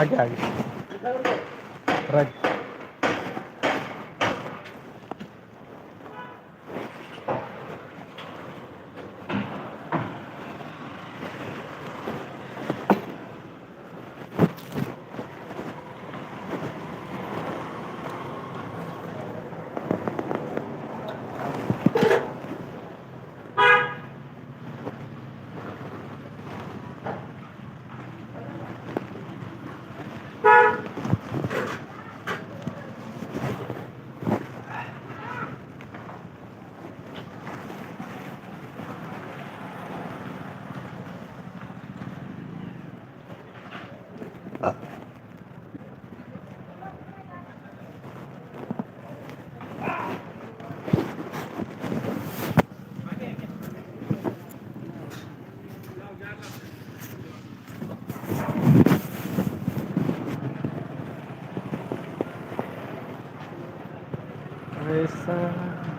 आगे आगे। राईट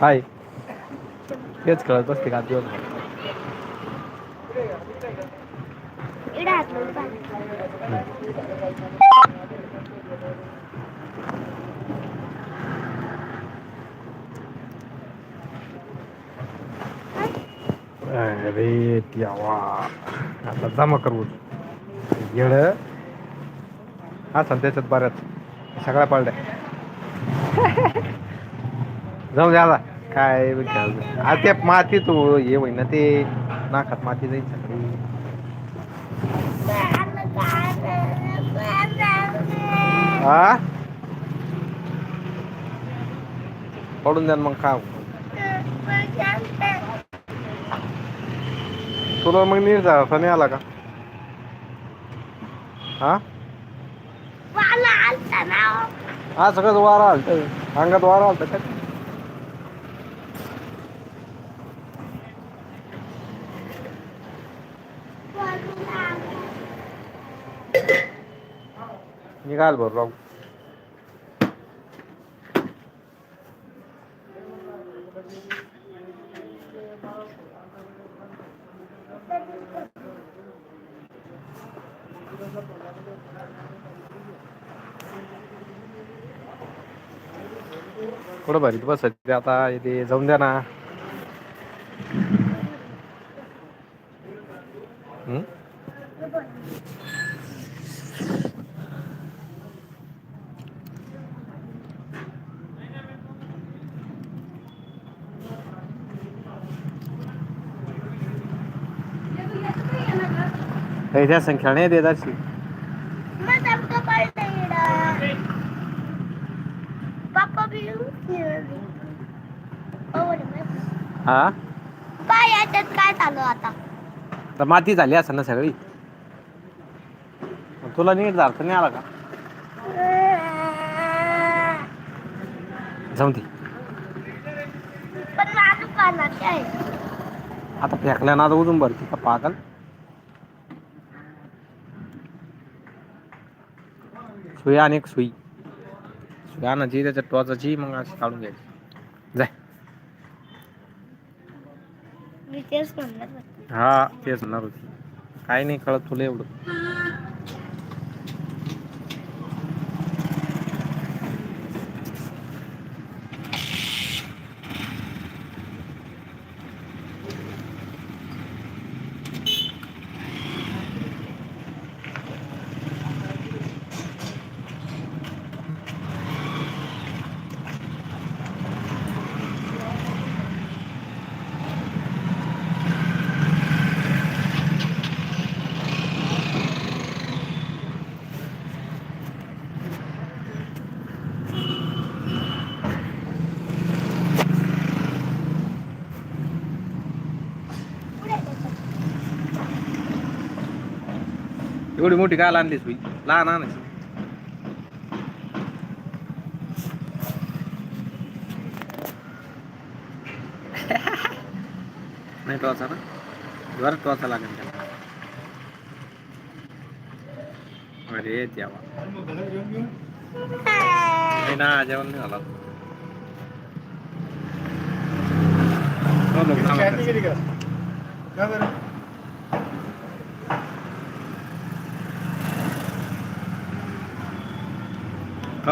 हाय. तेच कळत बसते का दिवस. अरे देवा आता जमा करू. येड. हा सण त्याच्यात बऱ्याच सगळ्या पाळल्या. जाऊ द्या आता काय खेळायचं. आ ते माती तू हे होईन ना ते. नाकात माती जाईल सगळी. हा पडून द्या मग खाव तुला मग नीट झाला नाही आला का? हा हा सगळं वारा आलत. अंगात वारा आलत का? निघाल बरं राहू थोडं भारी बस ते आता इथे जाऊन द्या ना हम्म? काही त्या संख्या नाही खेळली. हो. हा? काय याच्यात काय चालू आता? तर माती झाली असं ना सगळी. तुला नीट झालं नाही आला का? जाऊन दे. पण माझं कानात आहे. आता फेकल्या ना आता उजून भरती का पागल? सुई आणि एक सुई. सुई आणायची त्याच्या टोचाची मग अशी काढून घ्यायची. जाय. मी तेच म्हणणार होते. हा तेच म्हणणार होती. काही नाही कळत तुला एवढं. एवढी मोठी काय आणलीस भाई लहान आणायची. नाही टॉचा ना? बरं टॉचा लागेल त्याला. अरे देवा. नाही ना जेवण नाही झाला. लोक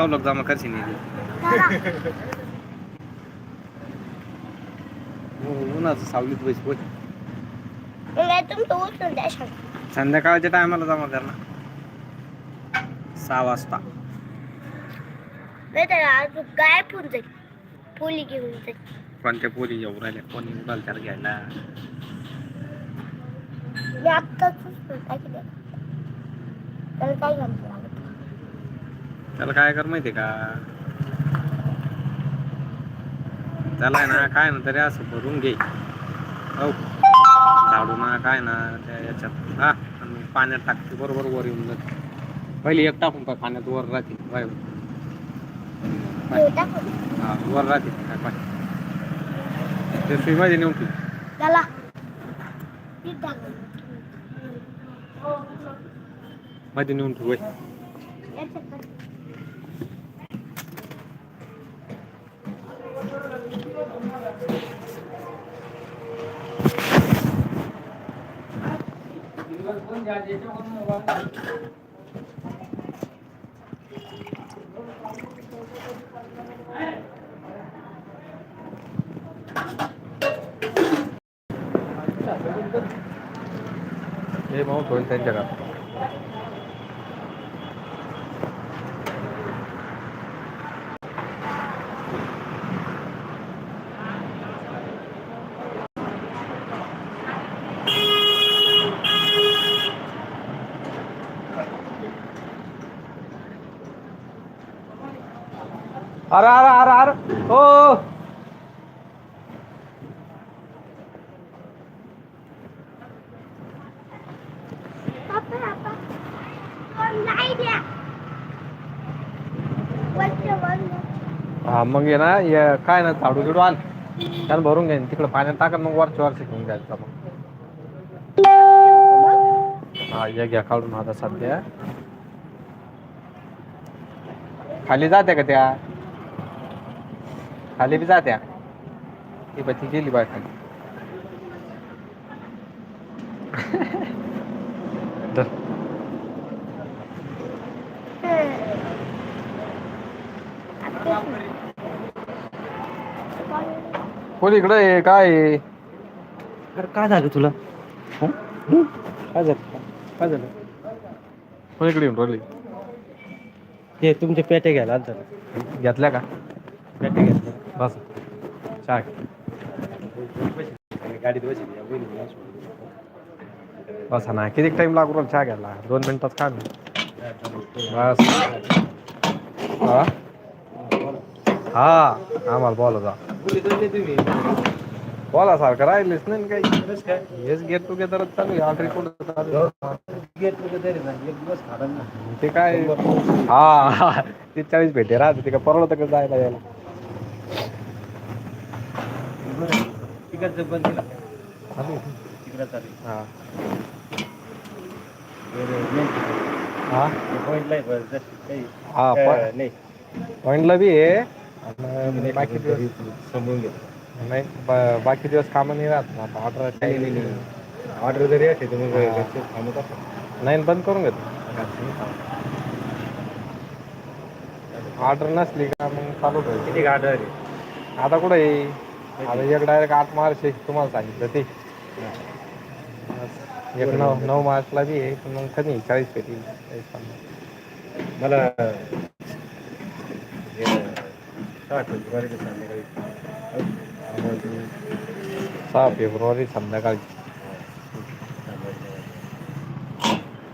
लोक जमा करशील नाही चला. उन्हाचं सावलीत बैस बोल. मग तुमचं उचलून द्या शांत. संध्याकाळच्या टायमाला जमा कर ना. सहा वाजता. नाही तर अजून गायब होऊन जाईल. पोली घेऊन जाईल. कोणत्या पोरी येऊ राहिल्या कोणी उडाल त्याला घ्यायला? मी आत्ताच उचलून टाकले. त्याला काय घालतो त्याला काय कर माहितीये का? त्याला आहे ना काय ना तरी असं भरून घे. हो. झाडू ना काय ना त्या याच्यात. हा आणि पाण्यात टाकते बरोबर वर येऊन जाते. पहिले एक टाकून पाय पाण्यात वर राहते. टाकून हा वर राहते. काय पाय. ते नेऊन त्याला. ती मध्ये नेऊन ठेव हे भाऊ थोडी त्यांच्या का अरे अरे अरे अरे. वर. हा मग ये ना ये काय ना झाडू बिडू आण. त्याला भरून घ्या तिकडे पाण्यात टाकत मग वरच्या वर शिकून घ्यायचा मग. हा या घ्या काढून आता सध्या. खाली जात्या का त्या? खाली बी जात्या. ती बा ती गेली बाय खाली. कोण इकडं आहे? काय आहे? अरे काय झालं तुला? हं? काय झालं? काय झालं? कोण इकडे येऊन राहिली? ते तुमचे पेटे घ्यायला आलता ना. घेतल्या का? पेटे घेतले बस. चहा घे. गाडीत ना किती टाइम लागू राहिला चहा घ्यायला? दोन मिनिटात खा ना. बस. हा? हा आम्हाला बोला जा. बोला सारखं राहिलेच नाही ना काही. हेच गेट टुगेदरच चालू ऑर्डर कुठं चालू आहे? गेट टुगेदर एक दिवस खाडा ना ते काय? हा हा. ते चाळीस भेटे राहते ते का परवडतं का जायला यायला. तिकडचं बंद केला चालू आहे. तिकडं चालेल हा. हा? पॉईंटला आहे बरं, जर काही हा अं, पण नाही. पॉईंटला बी आहे. आणि बाकी दिवस समजून नाही ब- बाकी दिवस कामं नाही राहत ना. आता ऑर्डर नाही नाही नाही. ऑर्डर जरी हा. थांबत असतात नाही बंद करून घेतो. ऑर्डर नसली का मग चालू ठेवायची. किती ऑर्डर आहे? आता कुठं आहे? आता एक डायरेक्ट आठ मार्च आहे तुम्हाला सांगितलं ते. एक नऊ नऊ मार्चला बी आहे पण मग कधी चाळीस पेटी. चाळीस पन्नास. मला हे, सहा फेब्रुवारी संध्याकाळी.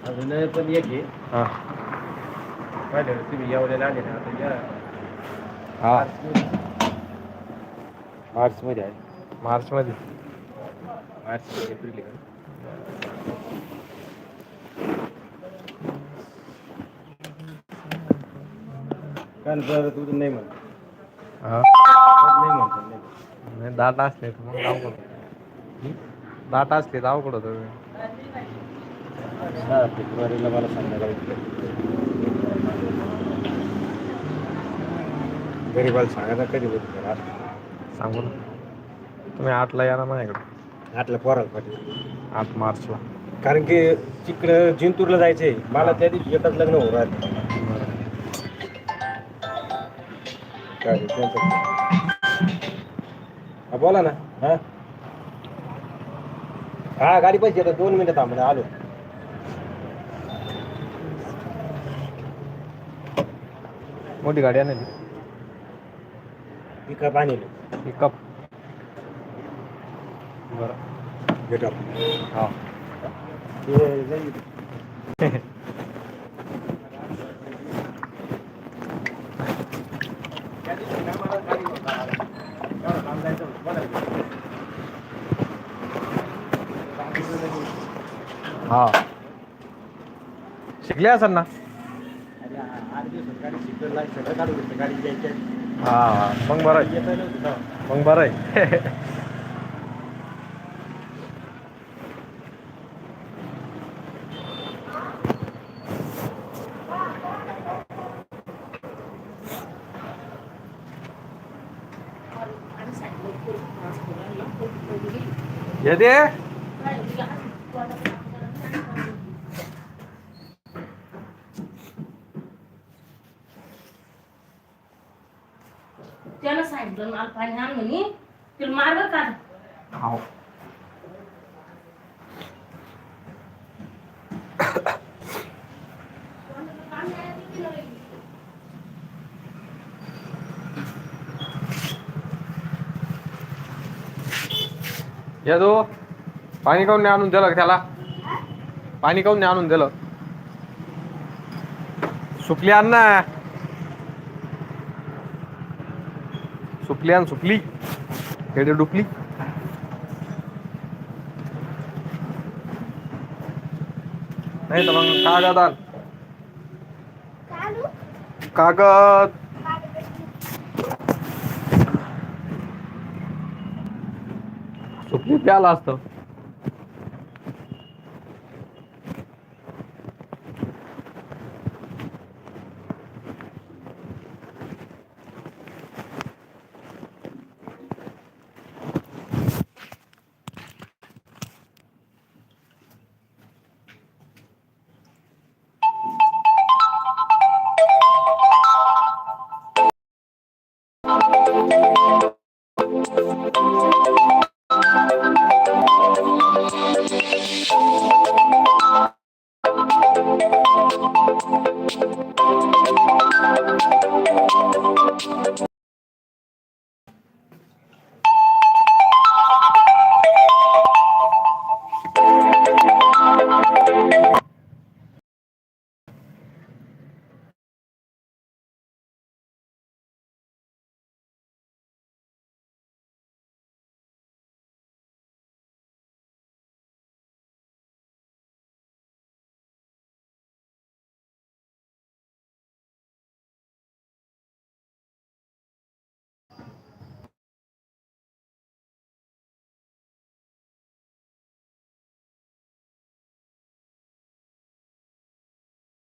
अजून पण एक आहे. हां. ना, तुम्ही एवढ्याला आले ना आता या हां मार्चमध्ये आहे मार्चमध्ये मार्च एप्रिल आहे. काल बरं तू नाही हां नाही म्हणतो नाही नाही दाट असले तर मग अवघड होतं. दाट असले तर अवघड होतं सहा फेब्रुवारीला मला संध्याकाळी गरीबाला सांगा ना कधी होती सांगू ना. तुम्ही आठला या ना माझ्याकडे. आठला पोराला पाठील आठ मार्चला. कारण की तिकडं जिंतूरला जायचंय. मला त्या दिवशी एकच लग्न होऊ राहिलं. काय रे, त्यांचं- हा बोला ना. हा? हा गाडी पाहिजे आता दोन मिनिटं थांब ना, आलो. मोठी गाडी आहे ना पिकअप आणले. पिकअप बरं. भेटा हा. हा शिकले असेल ना? हा हा मग बरं आहे मग बरं आहे येते त्यानं सांगितलं मला पाणी आण म्हणे तुला मार्ग का हो येतो पाणी काऊन नाही आणून दिलं का त्याला? पाणी काऊन नाही आणून दिलं? सुकली आण ना. सुकली आण सुकली. खेडे डुकली. नाही तर मग कागद आण. चालू कागद. सुकली प्याला असतं.